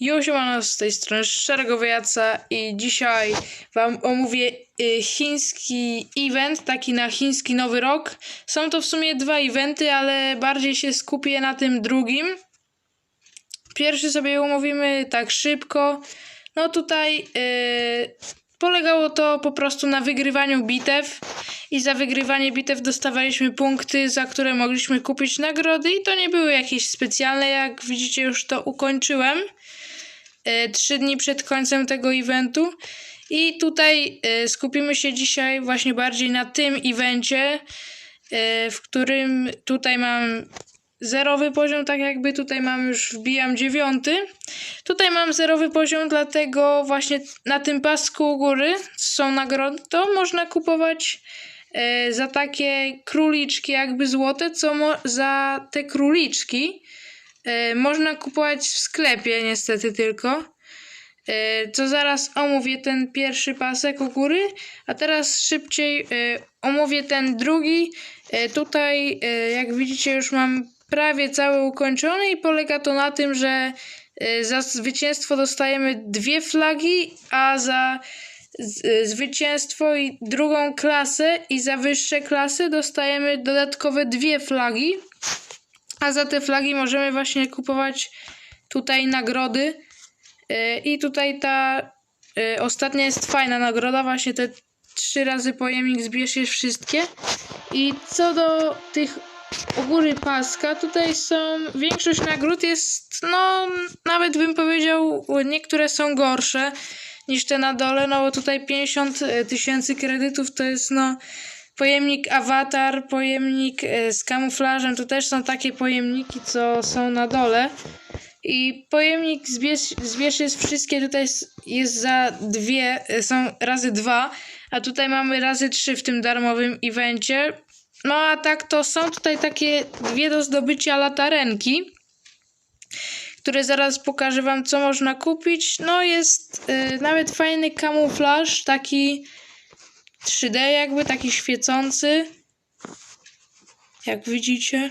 Siemano, z tej strony Szczerego Wyjaca i dzisiaj wam omówię y, chiński event, taki na chiński Nowy Rok. Są to w sumie dwa eventy, ale bardziej się skupię na tym drugim. Pierwszy sobie omówimy tak szybko. No tutaj y, polegało to po prostu na wygrywaniu bitew i za wygrywanie bitew dostawaliśmy punkty, za które mogliśmy kupić nagrody i to nie były jakieś specjalne, jak widzicie już to ukończyłem e, trzy dni przed końcem tego eventu. I tutaj e, skupimy się dzisiaj właśnie bardziej na tym evencie, e, w którym tutaj mam zerowy poziom, tak jakby tutaj mam już wbijam dziewiąty. Tutaj mam zerowy poziom, dlatego właśnie na tym pasku u góry są nagrody, to można kupować za takie króliczki jakby złote, co za te króliczki e, można kupować w sklepie niestety tylko. E, Co zaraz omówię ten pierwszy pasek u góry, a teraz szybciej e, omówię ten drugi. E, Tutaj, e, jak widzicie, już mam prawie cały ukończony i polega to na tym, że e, za zwycięstwo dostajemy dwie flagi, a za zwycięstwo i drugą klasę i za wyższe klasy dostajemy dodatkowe dwie flagi. A za te flagi możemy właśnie kupować tutaj nagrody. E, I tutaj ta e, ostatnia jest fajna nagroda, właśnie te trzy razy pojemnik zbierz je wszystkie. I co do tych u góry paska, tutaj są, większość nagród jest, no nawet bym powiedział, niektóre są gorsze niż te na dole, no bo tutaj 50 tysięcy kredytów to jest no pojemnik awatar, pojemnik e, z kamuflażem, to też są takie pojemniki, co są na dole. I pojemnik zbierz jest wszystkie, tutaj jest, jest za dwie, e, są razy dwa, a tutaj mamy razy trzy w tym darmowym evencie. No a tak to są tutaj takie dwie do zdobycia latarenki, które zaraz pokażę wam co można kupić. No jest y, nawet fajny kamuflaż, taki 3D jakby, taki świecący. Jak widzicie.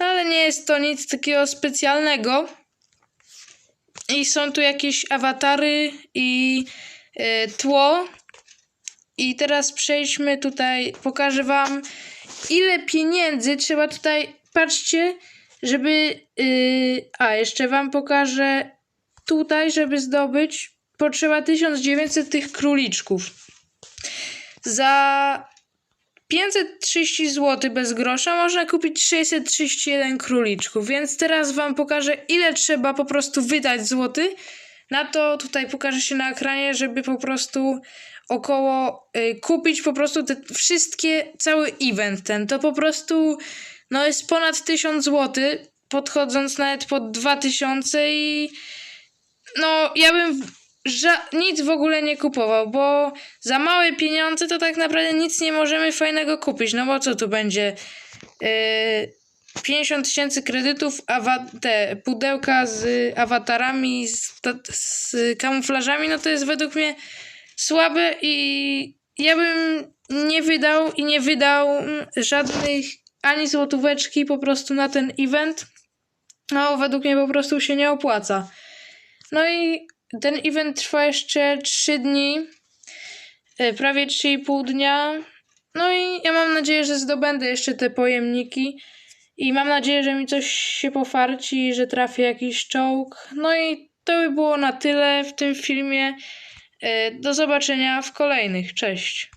No ale nie jest to nic takiego specjalnego. I są tu jakieś awatary i e, tło. I teraz przejdźmy tutaj, pokażę wam ile pieniędzy trzeba tutaj, patrzcie, żeby, yy, a jeszcze wam pokażę tutaj, żeby zdobyć, potrzeba 1900 tych króliczków. Za 530 zł bez grosza można kupić 631 króliczków, więc teraz wam pokażę ile trzeba po prostu wydać złoty. Na to tutaj pokaże się na ekranie, żeby po prostu około y, kupić po prostu te wszystkie, cały event ten. To po prostu no jest ponad 1000 zł, podchodząc nawet pod 2000 i no ja bym ża- nic w ogóle nie kupował, bo za małe pieniądze to tak naprawdę nic nie możemy fajnego kupić. No bo co tu będzie? Yy, 50 tysięcy kredytów, awa- te pudełka z awatarami, z, ta- z kamuflażami, no to jest według mnie słabe i ja bym nie wydał i nie wydał żadnych ani złotóweczki po prostu na ten event. No, według mnie po prostu się nie opłaca. No i ten event trwa jeszcze 3 dni, e, prawie 3,5 dnia. No i ja mam nadzieję, że zdobędę jeszcze te pojemniki. I mam nadzieję, że mi coś się pofarci, że trafię jakiś czołg. No i to by było na tyle w tym filmie. E, Do zobaczenia w kolejnych. Cześć.